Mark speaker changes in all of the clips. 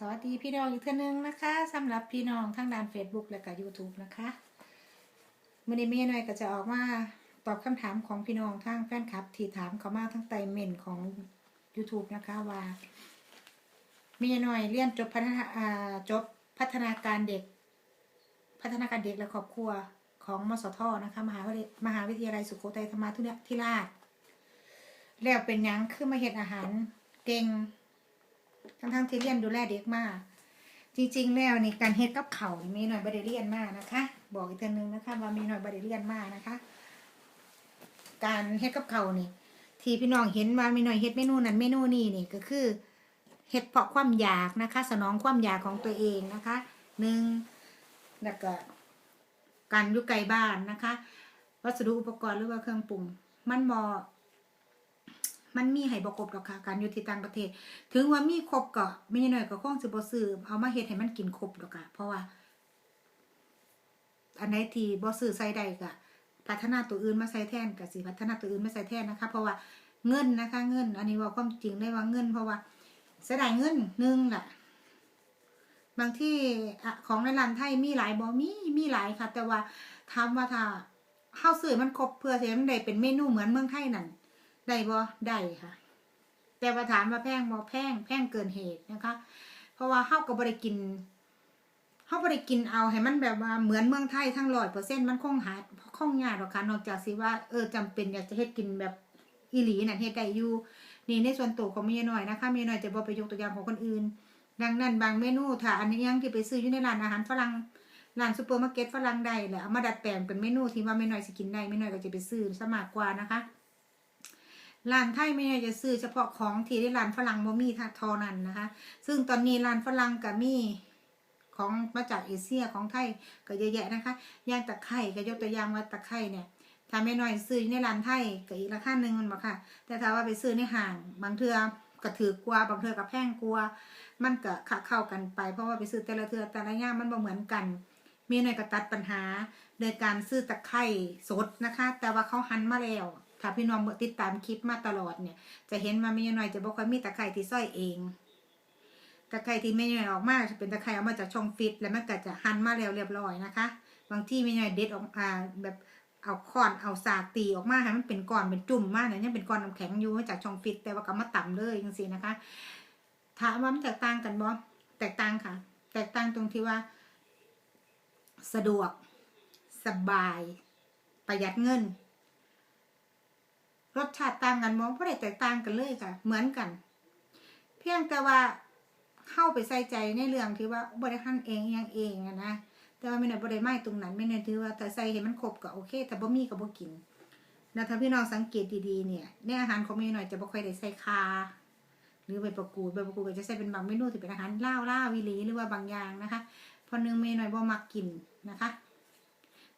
Speaker 1: สวัสดีพี่น้องอีกเท่านึงนะคะสำหรับพี่น้องทั้งด้าน Facebook และก็ YouTube นะคะมื่อนี้เมียหน่อยก็จะออกมาตอบคำถามของพี่น้องทางแฟนคลับ ที่ถามเขามาทั้งไตเมนของ YouTube นะคะว่าเมียหน่อยเรียนจบพัฒนาจบพัฒนาการเด็ก พัฒนาการเด็กและครอบครัวของมสทนะคะมหาวิทยมหาวิทยาลัยสุโขทัยธรรมาธิราชแล้วเป็นยังคือมาเฮ็ดอาหารเก่ง ทั้งทั้งๆที่เรียนดูแลเด็กมาก จริง ๆ แล้วนี่การเฮ็ดกับเขามีหน่อยบริเรียนมากนะคะ บอกอีกเทีนึงนะคะ ว่ามีหน่อยบริเรียนมากนะคะ การเฮ็ดกับเขานี่ ที่พี่น้องเห็นว่ามีหน่อยเฮ็ดเมนูนั้นเมนูนี้นี่ก็คือเฮ็ดเพราะความอยากนะคะ สนองความอยากของตัวเองนะคะหนึ่งแล้วก็การอยู่ไกลบ้านนะคะ วัสดุอุปกรณ์หรือว่าเครื่องปรุงมันบอ มันมีให้บกบหรอกค่ะการอยู่ที่ต่างประเทศ ถึงว่ามีครบก็ไม่น้อยก็คงสิบ่ซื้อเอามาเฮ็ดให้มันกินครบหรอกค่ะเพราะว่า อันไหนที่บ่ซื้อใส่ได้ก็พัฒนาตัวอื่นมาใส่แทนก็สิพัฒนาตัวอื่นมาใส่แทนนะคะ เพราะว่าเงินนะคะ เงิน อันนี้ว่าความจริงได้ว่าเงิน เพราะว่าเสียดายเงินหนึ่งแหละบางที่ของในร้านไทยมีหลายบ่มีมีหลายค่ะ แต่ว่าถามว่าถ้าเฮาวซื้อมันครบเพื่อสิให้มันได้เป็นเมนูเหมือนเมืองไทยนั่น ได้บ่ได้ค่ะ แต่ว่าถามว่าแพงบ่แพงแพงเกินเหตุนะคะ เพราะว่าเฮาก็บ่ได้กินเฮาบ่ได้กินเอาให้มันแบบว่าเหมือนเมืองไทยทั้ง100%มันคงหาคงยากหรอกค่ะนอกจากสิว่าเออจำเป็นอยากจะเฮ็ดกินแบบอีหลีนั่นเฮ็ดได้อยู่นี่ในส่วนตัวของเมียน้อยนะคะเมียน้อยจะบ่ไปยกตัวอย่างของคนอื่น ดังนั้นบางเมนูถ้าอันนี้ยังที่ไปซื้ออยู่ในร้านอาหารฝรั่งร้านซูเปอร์มาร์เก็ตฝรั่งได้แหละเอามาดัดแปลงเป็นเมนูที่ว่าไม่น้อยสิกินได้ไม่น้อยก็จะไปซื้อซะมากกว่านะคะ ร้านไทยไม่น้อยจะซื้อเฉพาะของที่ได้ร้านฝรั่งบ่มีท่าทอนั้นนะคะ ซึ่งตอนนี้ร้านฝรั่งก็มีของมาจากเอเชียของไทยก็เยอะแยะนะคะย่างตะไคร่ก็ยกตัวอย่างว่าตะไคร่เนี่ยถ้าไม่น้อยซื้อในร้านไทยก็อีกราคาหนึ่งมันบอกค่ะ แต่ถ้าว่าไปซื้อในห้างบางเทือก็ถือกว่าบางเทือก็แพงกว่ามันก็ขะเข้ากันไป เพราะว่าไปซื้อแต่ละเทือแต่ละย่างมันบ่เหมือนกัน มีหน่อยก็ตัดปัญหาโดยการซื้อตะไคร่สดนะคะ แต่ว่าเขาหั่นมาแล้ว ถ้าพี่น้องติดตามคลิปมาตลอดเนี่ย จะเห็นว่ามีหน่อยจะบอกว่ามีตะไคร่ที่ซ้อยเองตะไคร่ที่ไม่หน่อยออกมาจะเป็นตะไคร่เอามาจากช่องฟิต แล้วมันก็จะหั่นมาแล้วเรียบร้อยนะคะ บางที่ไม่หน่อยเด็ดออกอ่าแบบเอาค้อนเอาสากตีออกมาให้มันเป็นก้อนเป็นจุ่มมากเนี่ยยังเป็นก้อนน้ำแข็งอยู่มาจากช่องฟิต แต่ว่าก็มาต่ำเลยจังซี่นะคะถามว่ามันแตกต่างกันบ่แตกต่างค่ะ แตกต่างตรงที่ว่า สะดวก สบาย ประหยัดเงิน รสชาติต่างกันบ่เพราะได้แตกต่างกันเลยค่ะ เหมือนกัน เพียงแต่ว่าเข้าไปใส่ใจในเรื่องที่ว่าบริหั่นเองอหยังเองอะนะ แต่ว่าไม่ได้บริไม่ตรงนั้นไม่ได้ถือว่าแต่ใส่ให้มันครบก็โอเค แต่บ่มีก็บ่กินแล้วถ้าพี่น้องสังเกตดีๆเนี่ยในอาหารของแม่หน่อยจะบ่ค่อยได้ใส่คาหรือใบประกูดใบประกูดก็จะใส่เป็นบางเมนูที่เป็นอาหารล่าวล่าวิลีหรือว่าบางอย่างนะคะเพอเนื้อเมหน่อยบ่มักกินนะคะ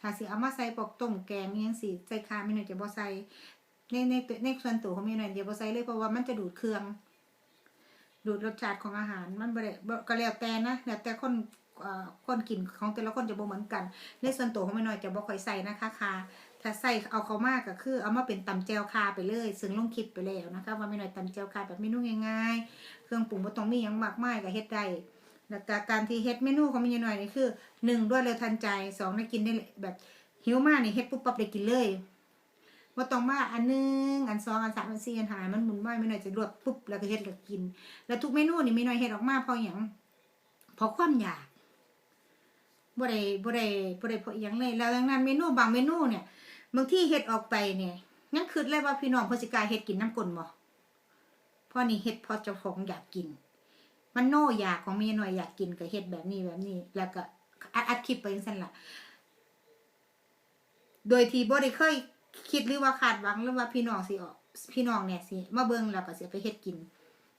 Speaker 1: ถ้าสิเอามาใส่ปกต้มแกงยังสิใส่คาเมหน่อยจะบ่ใส่ ในในในส่วนตัวของเมหน่อยจะบ่ใส่เลยเพราะว่ามันจะดูดเครื่อง ดูดรสชาติของอาหารมันบ่ได้ก็แล้วแต่นะแล้วแต่คนคนกินของแต่ละคนจะบ่เหมือนกัน ในส่วนตัวของเมหน่อยจะบ่ค่อยใส่นะคะคาถ้าใส่เอาเขามากก็คือ เอามาเป็นตำแจวคาไปเลย ซึ่งลงคลิปไปแล้วนะคะว่าไม่น้อยตำแจวคาแบบเมนูง่ายๆ เครื่องปรุงบ่ต้องมีหยังมากมายก็เฮ็ดได้แล้วก็การที่เฮ็ดเมนูของแม่น้อยนี่คือหนึ่งด้วยเร็วทันใจสองได้กินได้แบบหิวมากนี่เฮ็ดปุ๊บปั๊บได้กินเลย บ่าต้องมาอันหนึงอันสองอันสามอันสี่อันห้ามันหมุนไม่ไม่น้อยจะรวบปุ๊บแล้วก็เฮ็ดแล้วกิน แล้วทุกเมนูนี่ไม่น้อยเฮ็ดออกมาเพราะหยังเพราะความอยากบ่ได้บ่ได้บ่ได้เพราะหยังเลยแล้วดังนั้นเมนูบางเมนูเนี่ยบางที่เฮ็ดออกไปเนี่ยยังคิดเลยว่าพี่น้องพิ่นสิกาเฮ็ดกินน้ำกลนบ่พราะนี่เฮ็ดพราะเจ้าของอยากกิน มันโน่อยากของเมียหน่อยอยากกินก็เฮ็ดแบบนี้แบบนี้ แล้วก็อัดอัดคลิปไปจังซั่นละโดยที่บ่ได้เคย คิดหรือว่าคาดหวังหรือว่าพี่น้องสิออกพี่น้องเนี่ยสิมาเบิ่งแล้วก็สิไปเฮ็ดกิน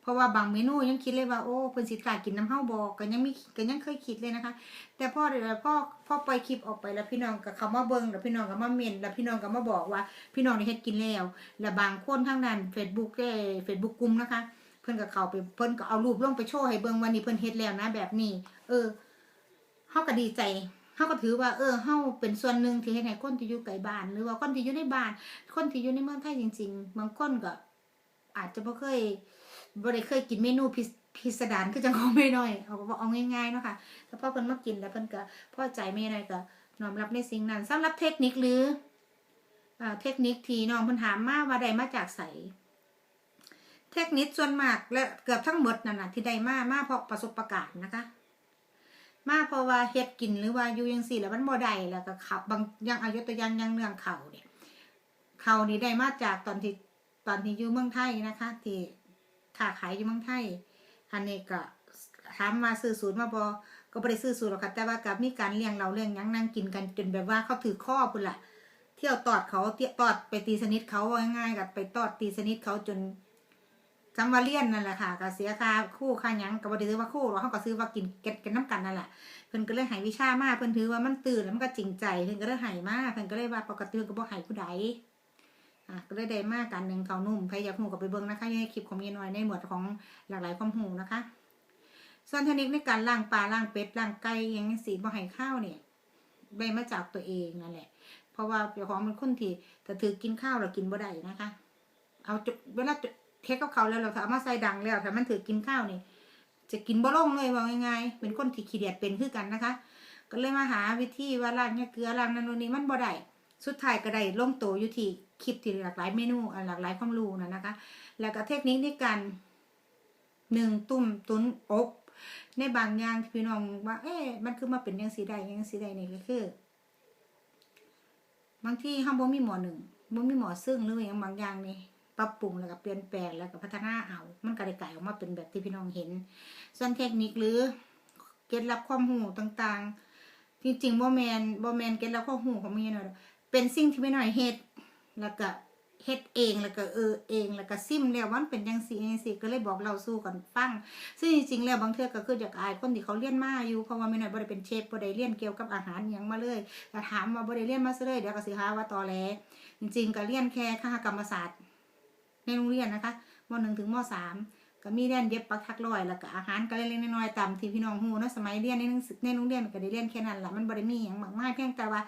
Speaker 1: เพราะว่าบางเมนูยังคิดเลยว่าโอ้เพิ่นสิกล้ากินน้ำเฮาบ่ก็ยังมีก็ยังเคยคิดเลยนะคะ แต่พอเดี๋ยวพอพ่อปล่อยคลิปออกไปแล้วพี่น้องก็เขามาเบิ่งแล้วพี่น้องก็มาเมนแล้วพี่น้องก็มาบอกว่า พี่น้องได้เฮ็ดกินแล้ว แล้วบางคนทางนั้น Facebook ได้ Facebook กลุ่มนะคะ เพิ่นก็เข้าไปเพิ่นก็เอารูปลงไปโชว์ให้เบิ่งว่านี่เพิ่นเฮ็ดแล้วนะ แบบนี้ เออเฮาก็ดีใจ เฮาก็ถือว่าเออเฮาเป็นส่วนหนึ่งที่เฮ็ดให้คนที่อยู่ไกลบ้าน หรือว่าคนที่อยู่ในบ้าน คนที่อยู่ในเมืองไทยจริง ๆ บางคนก็ อาจจะบ่เคยบ่ได้เคยกินเมนูพิพิสดารคือจังของไม่น้อยเอาเอาง่ายๆเนาะค่ะถ้าพ่อเพิ่นมากินแล้วเพิ่นก็พอใจไม่น้อยก็น้อมรับในสิ่งนั้นสำหรับเทคนิคหรืออเทคนิคที่น้องเพิ่นถามมาว่าได้มาจากไสเทคนิคส่วนมากและเกือบทั้งหมดนั่นน่ะที่ได้มามาเพราะประสบการณ์นะคะ มาเพราะว่าเฮ็ดกินหรือว่าอยู่ยังสี่แล้วมันบ่ได้แล้วก็ขาบางย่างอายุตัวอย่างย่างเรื่องเขาเนี่ยเขานี่ได้มาจากตอนที่ตอนที่อยู่เมืองไทยนะคะ ที่ค้าขายอยู่เมืองไทยอันนี้ก็ถามมาซื้อสูตรมาบอก็บ่ได้ซื้อสูตรหรอกค่ะแต่ว่ากับมีการเลี้ยงเราเลี้ยงยังนั่งกินกันจนแบบว่าเขาถือข้อพุ่นละเที่ยวตอดเขาเที่ยวตอดไปตีสนิทเขาง่ายๆกับไปตอดตีสนิทเขาจน จำว่าเลียนนั่นแหละค่ะก็เสียค่าคู่ค่าหยังก็บ่ได้ซื้อว่าคู่หรอเขาก็ซื้อว่ากินเก็ดกันน้ำกันนั่นแหละเพิ่นก็เลยให้วิชามากเพิ่นถือว่ามันตื่นแล้วมันก็จริงใจเพิ่นก็เลยให้มากเพิ่นก็เลยว่าปกติเพิ่นก็บ่ให้ผู้ใดอะก็เลยได้มากการหนึ่งเขานุ่มใครอยากหูก็ไปเบิ่งนะคะอยู่ในคลิปของเมียน้อยในหมวดของหลากหลายความหูนะคะ ส่วนเทคนิคในการล้างปลาล้างเป็ดล้างไก่ยังสีบ่ให้ข้าวเนี่ยได้มาจากตัวเองนั่นแหละ เพราะว่าเจ้าของมันคนที่แต่ถือกินข้าวเรากินบ่ได้นะคะ เอาจุเวลา เทคกับเขาแล้วเราถ้าเอามาใส่ดังแล้วถ้ามันถือกินข้าวนี่ จะกินบ่ลงเลยว่าง่ายๆเป็นคนที่ขี้เดียดเป็นคือกันนะคะ ก็เลยมาหาวิธีว่าล้างเนี่ยเกลือล้างนั่นนู่นนี่มันบ่ได้สุดท้ายก็ได้ลงโตอยู่ที่คลิปที่หลากหลายเมนูอะหลากหลายความรู้นะนะคะ แล้วก็เทคนิคในการหนึ่งตุ่มตุนอบในบางอย่างที่พี่น้องว่า เอ๊ะมันคือมาเป็นยังสีใดยังสีใดนี่ก็คือบางที่ห้ามบ่มีหมอหนึ่งบ่มีหมอซึ่งหรืออย่างบางอย่างนี่ ปรับปรุงแล้วก็เปลี่ยนแปลงแล้วก็พัฒนาเอา มันก็ได้กลายออกมาเป็นแบบที่พี่น้องเห็น ส่วนเทคนิคหรือเก็ดลับความหูต่างๆ จริงๆบ่แมนบ่แมนเก็ดลับความหูของมีหน่อยเป็นสิ่งที่ไม่หน้อยเฮ็ดแล้วก็เฮ็ดเองแล้วก็เออเองแล้วก็ซิมแล้วมันเป็นจังซี่จังซี่ก็เลยบอกเราสู้กันฟังซึ่งจริงๆแล้วบางเทื่อก็คืออยากอายคนที่เขาเรียนมาอยู่เพราะว่าไม่น้อยบ่ได้เป็นเชฟบ่ได้เรียนเกี่ยวกับอาหารยังมาเลยแต่ถามว่าบ่ได้เรียนมาซะเลยเดี๋ยวก็สิหาว่าตอแหลจริงๆก็เรียนแค่คณะกรรมศาสตร์ ในโรงเรียนนะคะม .1 ถึงม .3 ก็มีเรียนเย็บปักถักร้อยแล้วก็อาหารก็เล็กๆน้อยๆตามที่พี่น้องฮู้เนาะสมัยเรียนในหนังสือในโรงเรียนก็ได้เรียนแค่นั้นละมันบ่ได้มีหยังมากมายเพียงแต่ว่า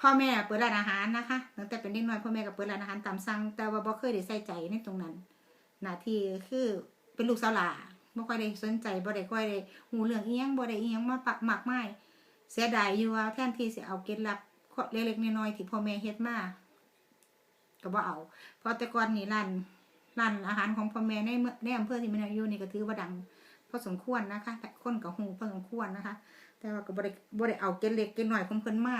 Speaker 1: พ่อแม่เปิดร้านอาหารนะคะตั้งแต่เป็นเด็กน้อยพ่อแม่ก็เปิดร้านอาหารตามสั่งแต่ว่าบ่เคยได้ใส่ใจในตรงนั้นหน้าที่คือเป็นลูกสาวหล่าบ่ค่อยได้สนใจบ่ได้ค่อยได้หูเรื่องเอียงบ่ได้อียงมาปักมากไมายเสียดายอยู่ว่าแทนที่สิเอาเก็ดลับเล็กๆน้อยๆที่พ่อแม่เฮ็ดมา ก็บ่เอา เพราะแต่ก่อนนี่ร้านร้านอาหารของพ่อแม่ในเมื่อในอำเภอที่ม่นอยู่นี่ก็ถือว่าดังพอสมควรนะคะแต่คนก็ฮู้พอสมควรนะคะ แต่ว่าก็บ่ได้บ่ได้เอาเกล็ดเล็กเกล็ดหน้อยของเพิ่นมา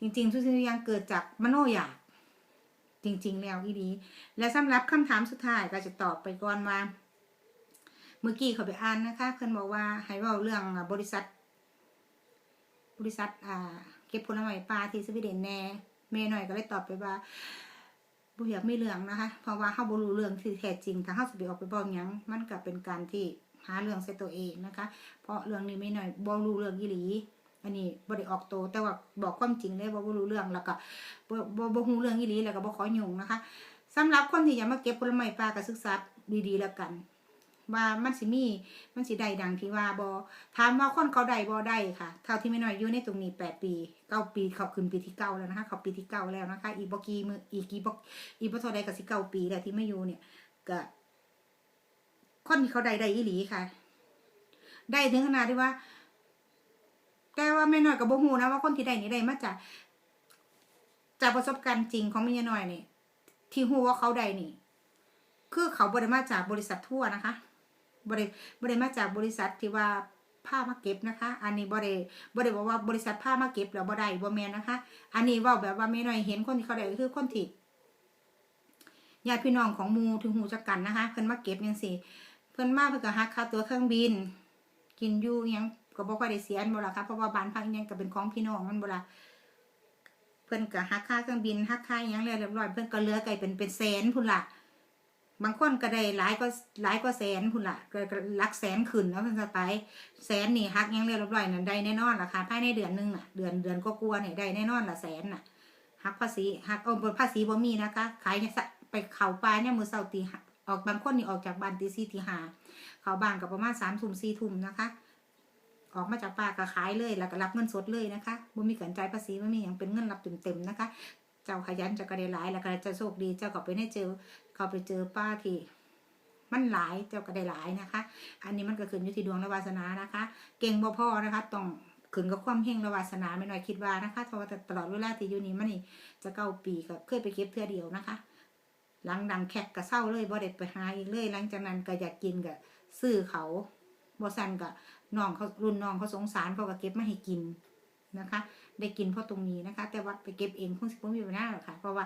Speaker 1: จริง ๆ ทุกสิ่งทุกอย่างเกิดจากมโนอยาก จริง ๆ แล้วอีดี และสำหรับคำถามสุดท้ายก็จะตอบไปก่อนว่าเมื่อกี้เขาไปอ่านนะคะ เพิ่นบอกว่าให้เว้าเรื่องบริษัท บริษัท อ่า เก็บผลไม้ปลาที่สวีเดนแน่เมย์หน่อยก็เลยตอบไปว่า บ่อยากไม่เรื่องนะคะ เพราะว่าเฮาบ่รู้เรื่องที่แท้จริง ถ้าเฮาสิไปออกไปบอกหยังมันก็เป็นการที่หาเรื่องใส่ตัวเองนะคะ เพราะเรื่องนี้ไม่หน่อยบ่รู้เรื่องอีหลี อันนี้บ่ได้ออกโตแต่ว่าบอกความจริงเลยว่าบ่รู้เรื่องแล้วก็บ่บ่บ่ฮู้เรื่องอีหลีแล้วก็บ่ขอยุ่งนะคะสำหรับคนที่อยากมาเก็บผลไม้ปลาก็ศึกษาดีๆแล้วกัน ว่ามันสิมี มันสิได้ดังที่ว่าบ่ถามว่าคนเขาได้บ่ได้ค่ะ เท่าที่ไม่น้อยอยู่ในตรงนี้8ปี9ปีเขาขึ้นปีที่เก้าแล้วนะคะ เขาปีที่เก้าแล้วนะคะ อีบ่กี่มื้ออีกีบ่อีบ่เท่าใดก็สิเก้าปีแล้วที่ไม่อยู่เนี่ยก็คนที่เขาได้ได้อีหลีค่ะ ได้ถึงขนาดที่ว่า แต่ว่าแม่น้อยกับบ่ฮู้นะว่าคนที่ได้นี่ได้มาจากจากประสบการณ์จริงของแม่น้อยนี่ที่ฮู้ว่าเขาได้นี่คือเขาบ่ได้มาจากบริษัททั่วนะคะ บ่ได้บ่ได้มาจากบริษัทที่ว่าผ้ามาเก็บนะคะ อันนี้บ่ได้บ่ได้บอกว่าบริษัทผ้ามาเก็บแล้วบ่ได้บ่แมนนะคะ อันนี้ว้าแบบว่าแม่น้อยเห็นคนที่เขาได้คือคนที่ญาติพี่น้องของมูถึงฮู้จักกันนะคะ เพิ่นมาเก็บจังซี่เพิ่นมาเพิ่นก็หักค่าตัวเครื่องบิน กินอยู่ยังก็บ่ค่อได้เสียนบ่ล่ะค่ะเพราะว่าบ้านพักยังก็เป็นของพี่น้องมันบ่ล่ะเพิ่นก็หักค่าเครื่องบินหักค่าอิหยังแล้วเรียบร้อยเพิ่นก็เลือไกลเป็นเป็นแสนพุ่นล่ะ บางคนก็ได้หลายก็หลายกว่าแสนพุ่นล่ะก็ก็หลักแสนขึ้นแล้วเพิ่นก็ไปแสนนี่หักยังเรียบร้อยนั่นได้แน่นอนล่ะค่ะภายในเดือนหนึงน่ะเดือนเดือนก็กลัวเนี่ยได้แน่นอนล่ะแสนน่ะหักภาษีหักเอาบ่ภาษีบ่มีนะคะขายเนี่ยไปเข้าป่าเนี่ยมือเช้าตีออกบางคนนี่ออกจากบ้านตี4ตีห้าเขาบ้านก็ประมาณ3ทุ่ม4ทุ่มนะคะ ออกมาจากป่าก็ขายเลยแล้วก็รับเงินสดเลยนะคะบ่มีการจ่ายภาษีบ่มีหยังเป็นเงินรับเต็มๆนะคะ เจ้าขยันเจะกระได้หลาย แล้วก็จะโชคดีเจ้าก็ไปได้เจอเขาไปเจอป้าที่มันหลายเจ้าก็ได้หลายนะคะ อันนี้มันก็ขึ้นอยู่ที่ดวงและวาสนานะคะ เก่งบ่พอนะคะต้องขึ้นกับความเฮงและวาสนาไม่น้อยคิดว่านะคะเพราะว่าแต่ตลอดเวลาที่อยู่นี่มันนี่จะเก้าปีก็เคยไปเก็บเทื่อเดียวนะคะ หลังดังแคกก็เศร้าเลยบ่ได้ไปหาอีกเลย หลังจากนั้นก็อยากกินก็ซื้อเขาบ่ซันก็น้องเขารุ่นน้องเขาสงสารเขาก็เก็บมาให้กิน นะคะ ได้กินเพราะตรงนี้นะคะ แต่ว่าไปเก็บเองคงสิบ่มีปัญหาหรอกค่ะ เพราะว่า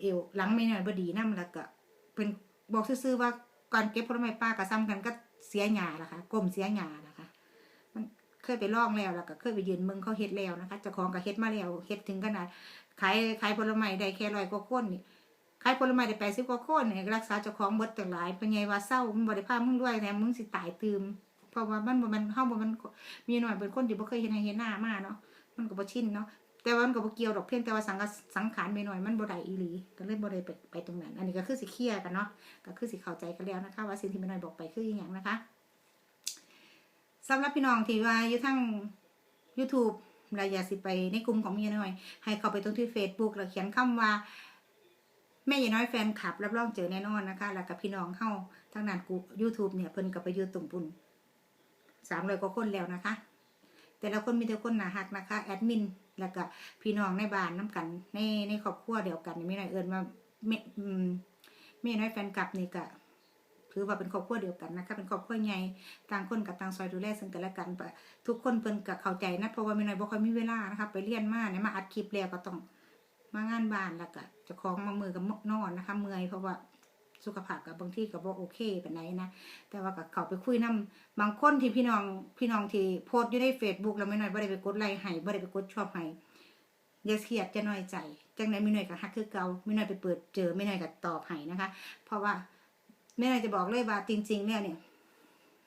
Speaker 1: เอวหลังไม่น้อยบดีนำแล้วก็เป็นบอกซื่อๆว่าก่อนเก็บผลไม้ป่าก็ซ้ำกันก็เสียหญ้าละค่ะก้มเสียหญ้านะคะมันเคยไปลองแล้วแล้วก็เคยไปยืนมึงเขาเฮ็ดแล้วนะคะจ้าของก็เฮ็ดมาแล้วเฮ็ดถึงขนาดขายขายผลไม้ได้แค่ร้อยกว่าคนนี่ขายผลไม้ได้แปดสิบกว่าคนเนี่ยรักษาเจ้าของเบิดตั้งหลายเป็นไงว่าเศร้ามันบ่ได้พมึงด้วยแถมมึงสิตายตืมเพราะว่ามันมันเฮาบ่แมันมีหน่อยเป็นคนที่บ่เคยเห็นให้เห็นหน้ามาเนาะ มันก็บ่ชินเนาะแต่ว่ามันก็บ่เกี่ยวดอกเพียงแต่ว่าสังกสังขารไปหน่อยมันบ่ได้อีหลีก็เลยบ่ได้ไปไปตรงนั้น อันนี้ก็คือสิเคลียร์กันเนาะก็คือสิเข้าใจกันแล้วนะคะ ว่าสิ่งที่แม่น้อยบอกไปคืออีหยังนะคะสำหรับพี่น้องที่ว่าอยู่ทั้ง YouTube เราอยากสิไปในกลุ่มของแม่น้อย ให้เข้าไปตรงที่ Facebook แล้วเขียนคำว่าแม่ยายน้อยแฟนคลับรับรองเจอแน่นอนนะคะ แล้วกับพี่น้องเข้าทางนั้นกู YouTube เนี่ยเพิ่นกับไปอยูตรงปุ่นสามร้อยกว่าคนแล้วนะคะ แต่ละคนมีแต่คนหนาหักนะคะแอดมินแล้วก็พี่น้องในบ้านน้กันในในครอบครัวเดียวกันไม่น่อยเอิญว่าแม่อืมแม่น้อยแฟนคลับนี่ก็ถือว่าเป็นครอบครัวเดียวกันนะคะเป็นครอบครัวใหญ่ต่างคนกับต่างซอยดูแลซึ่งกันและกันปะทุกคนเพิ่นก็เข้าใจนะเพราะว่าแม่น้อยบ่ค่อยมีเวลานะคะไปเรียนมาเนี่ยมาอัดคลิปแล้วก็ต้องมางานบ้านแล้วก็จะคล้องมามือกับนอนนะคะเมื่อยเพราะว่า สุขภาพกับบางที่กับว่าโอเคเป็นไหนนะ แต่ว่ากับเขาไปคุยน้ำบางคนที่พี่น้องพี่น้องที่โพสต์อยู่ในเฟซบุ๊กแล้วไม่น้อยบ่ได้ไปกดไลค์ให้บ่ได้ไปกดชอบให้อย่าเครียดจะน้อยใจจังไหนไม่น้อยก็ฮักคือเกาไม่น้อยไปเปิดเจอไม่น้อยก็ตอบให้นะคะ เพราะว่าแม่น้อยจะบอกเลยว่าจริง ๆ เนี่ยเนี่ย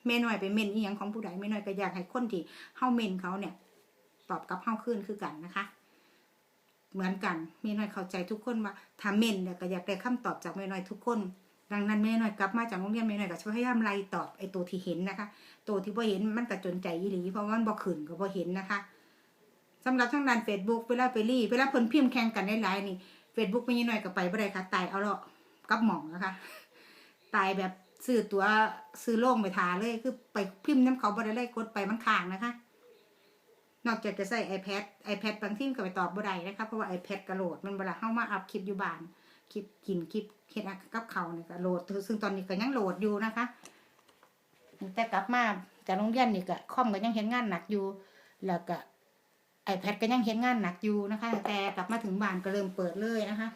Speaker 1: แม่น้อยไปเม่นอีหยังของผู้ใดแม่น้อยก็อยากให้คนที่เฮาเม่นเขาเนี่ย ตอบกลับเฮาขึ้นคือกันนะคะเหมือนกันแม่น้อยเข้าใจทุกคนว่าถ้าเมนเนี่ยก็อยากได้คำตอบจากแม่น้อยทุกคน ดังนั้นแม่หน้อยกลับมาจากโรงเรียนแม่หน้อยก็จะพยายามไล่ตอบไอ้ตัวที่เห็นนะคะตัวที่บ่เห็นมันก็จนใจอีหลีเพราะว่ามันบ่ขึ้นก็บ่เห็นนะคะสำหรับทางด้าน Facebook เวลาไปรีเวลาเพิ่นพิมพ์แข่งกันได้หลายนี่ Facebook ไม่หน้อยก็ไปบ่ได้ค่ะตายเอาละกับหมองนะคะ ตายแบบซื้อตัวซื้อโล่งไปทาเลยคือไปพิมพ์น้ำเขาบ่ได้เลยกดไปมันค้างนะคะ นอกจากจะใส่ iPad iPad บางที่ก็ไปตอบบ่ได้นะคะเพราะว่า iPad กระโหลดมันเวลาเข้ามาอัพคลิปอยู่บ้าน คลิปกินคลิปเฮ็ดกับเขาเนี่ยก็โหลด ซึ่งตอนนี้ก็ยังโหลดอยู่นะคะแต่กลับมาจากโรงเรียนนี่ก็คอมก็ยังเห็นงานหนักอยู่ แล้วก็ iPad ก็ยังเห็นงานหนักอยู่นะคะ แต่กลับมาถึงบ้านก็เริ่มเปิดเลยนะคะ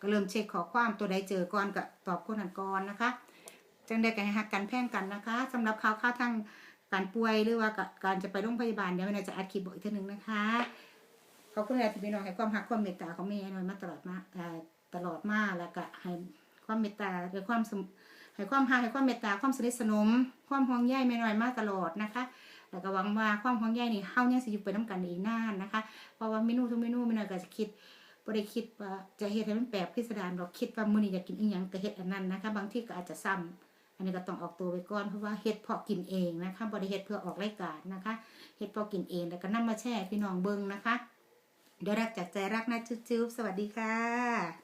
Speaker 1: ก็เริ่มเช็คขอความตัวใดเจอก่อนก็ตอบคนนั้นก่อนนะคะจังได้กันหักกันแพ่งกันนะคะสำหรับข่าวข่าวทางการป่วยหรือว่าการจะไปโรงพยาบาลเดี๋ยวแม่นาจะอัดคลิปบอกอีกทีหนึ่งนะคะขอบคุณอาจารย์พี่น้องให้ความหักความเมตตาของแม่หน่อยมาตลอดมาเอ่อ ตลอดมาแล้วก็ให้ความเมตตาและความให้ความหักให้ความเมตตาความสนิทสนม ความห่วงใยแม่น้อยมาตลอดนะคะ แล้วก็หวังว่าความห่วงใยนี่เฮายังสิอยู่ไปนํกันอีกนานนะคะ เพราะว่าเมนูทุกเมนูแม่น้อยก็จะคิดบ่ได้คิดว่าจะเฮ็ดให้มันแปลกพิสดารดอกคิดว่ามื้อนี้อยากกินอีหยังก็เฮ็ดอันนั้นนะคะ บางที่ก็อาจจะซ้ำอันนี้ก็ต้องออกตัวไว้ก่อนเพราะว่าเฮ็ดเพาะกินเองนะคะบ่ได้เฮ็ดเพื่อออกรายการนะคะเฮ็ดเพาะกินเองแล้วก็นำมาแชร์ให้พี่น้องเบิ่งนะคะเดี๋ยวรักจากใจรักนะจุ๊บๆสวัสดีค่ะ